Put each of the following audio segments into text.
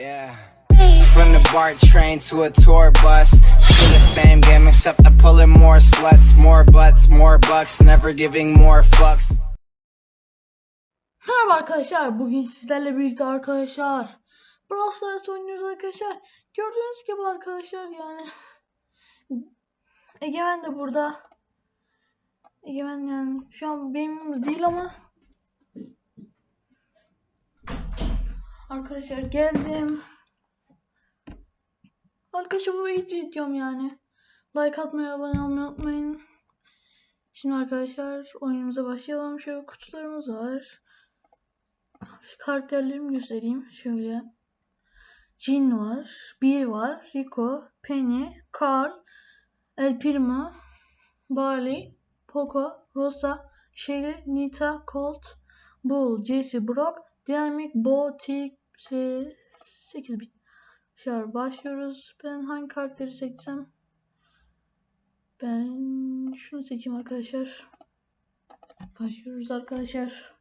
From the BART train to a tour bus. Still the same game except I'm pulling more sluts, more butts, more bucks, never giving more fucks. Merhaba arkadaşlar. Bugün sizlerle birlikte arkadaşlar. Brawl Stars oynuyoruz arkadaşlar. Gördüğünüz gibi arkadaşlar yani. Egemen de burada. Egemen yani şu an benim değil ama. Arkadaşlar geldim. Arkadaşlar bu ilk videom yani. Like atmayı, abone olmayı unutmayın. Şimdi arkadaşlar oyunumuza başlayalım. Şöyle kutularımız var. Karakterlerimi göstereyim. Şöyle. Jin var. Bill var. Rico. Penny. Carl. El Primo. Barley. Poco. Rosa. Shelly. Nita. Colt. Bull. Jesse. Brock. Dynamic. Bo. Tick. Ve 8 bit. Şöyle başlıyoruz. Ben hangi karakteri seçsem? Ben şunu seçeyim arkadaşlar. Başlıyoruz arkadaşlar.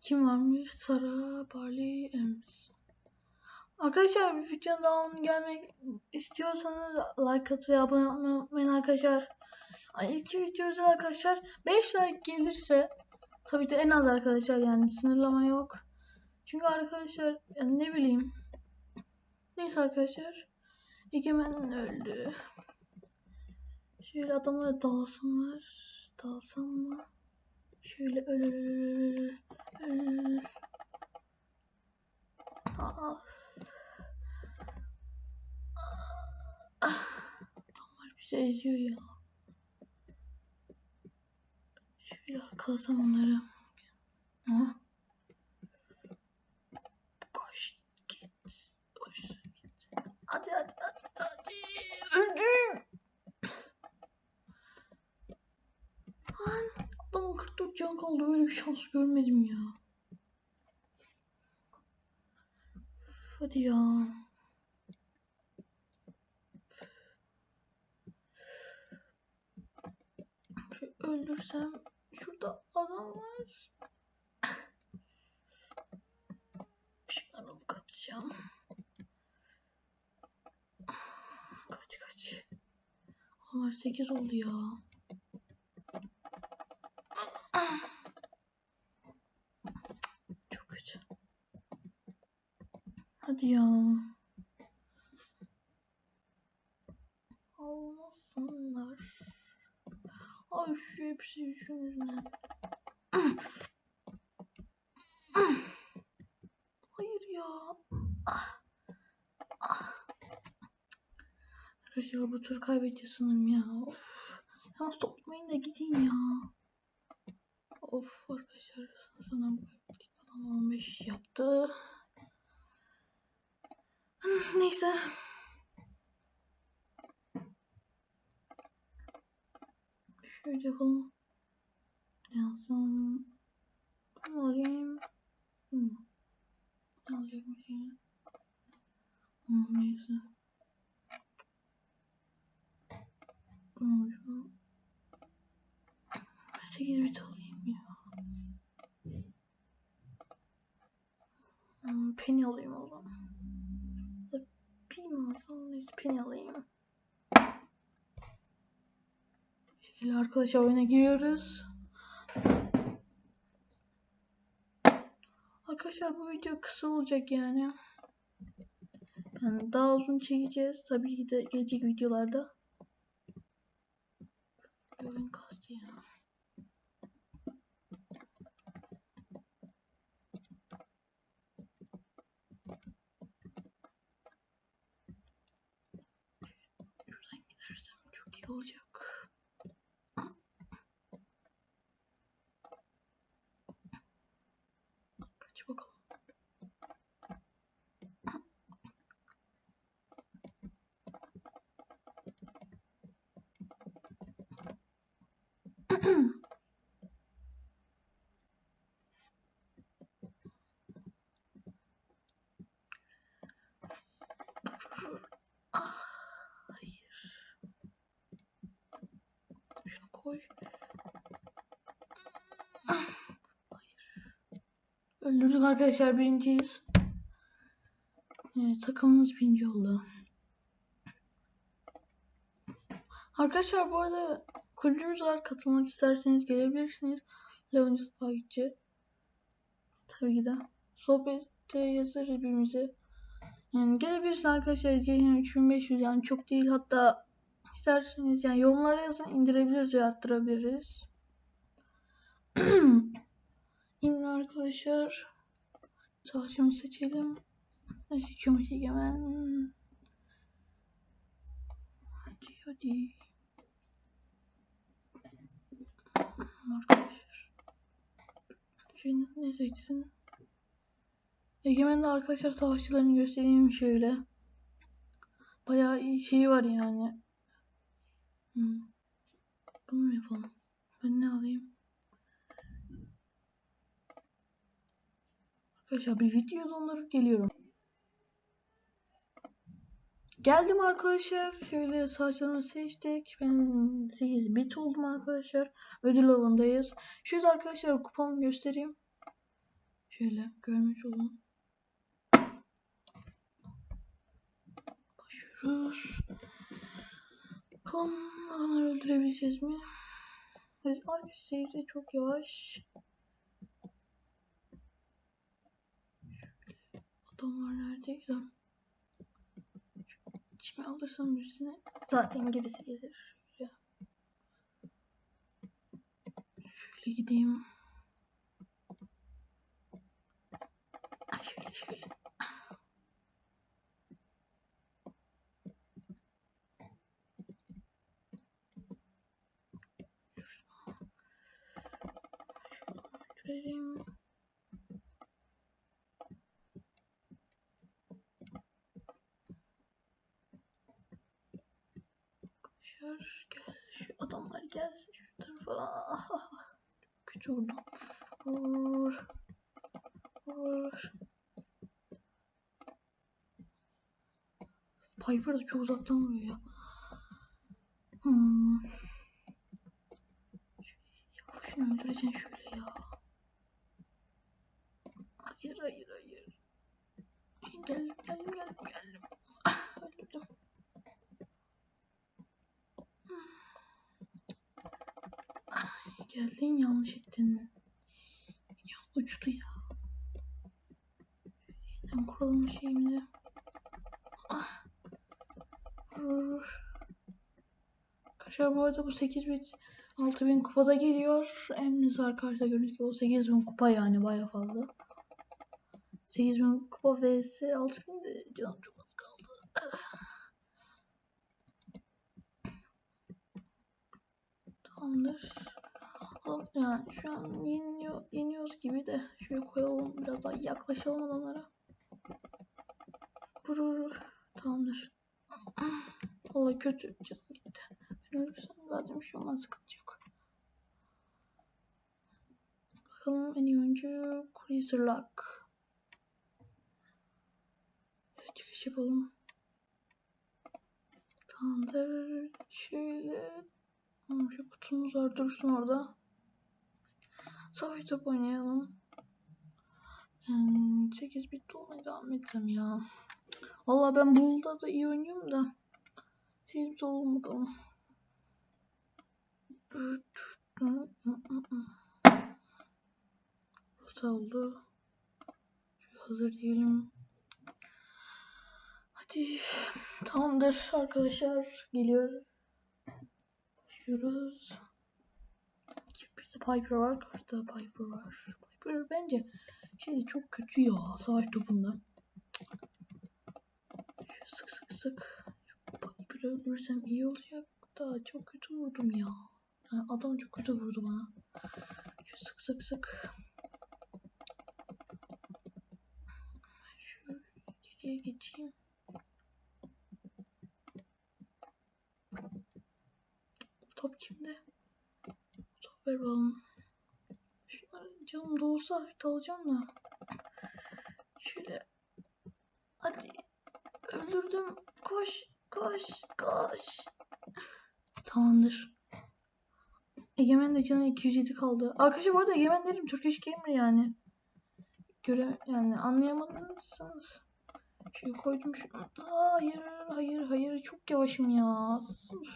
Kim varmış? Sara, Barley, Ems. Arkadaşlar bir videonun devamını gelmek istiyorsanız like atmayı, abone olmayı unutmayın arkadaşlar. Ay, İlk video arkadaşlar 5 like gelirse tabii de en az arkadaşlar yani sınırlama yok. Çünkü arkadaşlar yani ne bileyim. Neyse arkadaşlar. Egemen öldü. Şöyle adama dalsam var. Dalsam mı? Şöyle ölür. ölür. Aa. Adamlar bizi eziyor ya. Şöyle arkalasam onları. Ha? Koş git. Koş git. Hadi hadi hadi hadi. Öldüm. Lan adamın 44 can kaldı. Böyle bir şans görmedim ya. Hadi ya. Öldürsem şurada adam var. Alıp kaçacağım. Kaç kaç. Adamlar 8 oldu ya. Çok kötü. Hadi ya. Almasınlar. Ay şu hepsi şunun yüzünden. Hayır ya. Ah. Ah. Arkadaşlar bu tur kaybedeceğiz sanırım ya. Of. Ya toplayın da gidin ya. Of arkadaşlar sanırım kaybettik. Adam 15 yaptı. Neyse. Şöyle yapalım. Yansın. Bunu alayım. Hmm. Ne alacağım bir şey? Hmm, neyse. Hmm, şu 8 bit alayım ya. Hmm, penny alayım o zaman. Pil mi alsam neyse penny alayım. Şöyle arkadaşlar oyuna giriyoruz. Arkadaşlar bu video kısa olacak yani. Yani daha uzun çekeceğiz. Tabii ki de gelecek videolarda. Oyun kastı ya. Şuradan gidersem çok iyi olacak. Kaç bakalım. Ah, hayır. Şunu koy. Öldürdük arkadaşlar birinciyiz. Evet, takımımız birinci oldu. Arkadaşlar bu arada kulübümüz var. Katılmak isterseniz gelebilirsiniz. Leoncu Spaghetti. Tabii ki de. Sohbette yazarız birbirimize. Yani gelebilirsiniz arkadaşlar. Gelin 3500 yani çok değil. Hatta isterseniz yani yorumlara yazın indirebiliriz ve arttırabiliriz. İmle arkadaşlar. Savaşımı seçelim. Ne seçiyorum hemen. Hadi hadi. Arkadaşlar. Şimdi ne seçsin? Egemen de arkadaşlar savaşçılarını göstereyim şöyle. Bayağı iyi şeyi var yani. Hmm. Bunu mu yapalım? Ben ne alayım? Arkadaşlar bir video dondurup geliyorum. Geldim arkadaşlar. Şöyle saçlarımı seçtik. Ben 8 bit oldum arkadaşlar. Ödül avındayız. Şurada arkadaşlar kupamı göstereyim. Şöyle görmüş olun. Başlıyoruz. Bakalım adamları öldürebileceğiz mi? Biz arkadaşlar seyirci çok yavaş. Adamlar neredeyse. İçime alırsam birisine zaten gerisi gelir. Şöyle gideyim. Ay şöyle şöyle. Arkadaşlar gel şu adamlar gelsin şu tarafa. Ah, ah, ah. Kötü vurdum. Vur. Vur. Piper da çok uzaktan vuruyor ya. Hmm. Şunu öldüreceksin şöyle ya. Hayır hayır hayır. Geldim geldim geldim geldim. Ah, öldürdüm. Ay, Geldin yanlış ettin. Ya uçtu ya. Yeniden kuralım şeyimizi. Ah. Arkadaşlar bu arada bu 8 bit 6000 kupada geliyor. Emriniz var karşıda gördüğünüz gibi o 8000 kupa yani baya fazla. 8000 kupa vs 6000 de canım çok az kaldı. Tamamdır. Oğlum Yani şu an yeniyor, yeniyoruz gibi de şöyle koyalım biraz daha yaklaşalım adamlara. Vurur. Tamamdır. Vallahi kötü canım gitti. Ben ölürsem zaten bir şey olmaz sıkıntı yok. Bakalım en iyi oyuncu Cruiser Luck. Çıkış yapalım. Tamamdır. Şöyle Tamam şu kutumuz var dursun orada. Savaş top oynayalım. Hmm, 8 bit olmaya devam etsem ya. Valla ben Bull'da da iyi oynuyorum da. 8 bit olalım bakalım. Burası oldu. Hazır diyelim. Hadi. Tamamdır arkadaşlar. Geliyor. Başlıyoruz. Piper var. Karşıda Piper var. Piper bence şey çok kötü ya savaş topunda. Şöyle sık sık sık. Piper'ı öldürsem iyi olacak da çok kötü vurdum ya. Yani adam çok kötü vurdu bana. Şöyle sık sık sık. Şöyle geriye geçeyim. Top kimde? Ver bakalım. Canım doğsa alacağım da. Şöyle. Hadi. Öldürdüm. Koş. Koş. Koş. Tamamdır. Egemen de canı 207 kaldı. Arkadaşlar bu arada Egemen derim Turkish Gamer yani. göre yani anlayamadıysanız şöyle koydum şunu. Hayır hayır hayır çok yavaşım ya. Sus.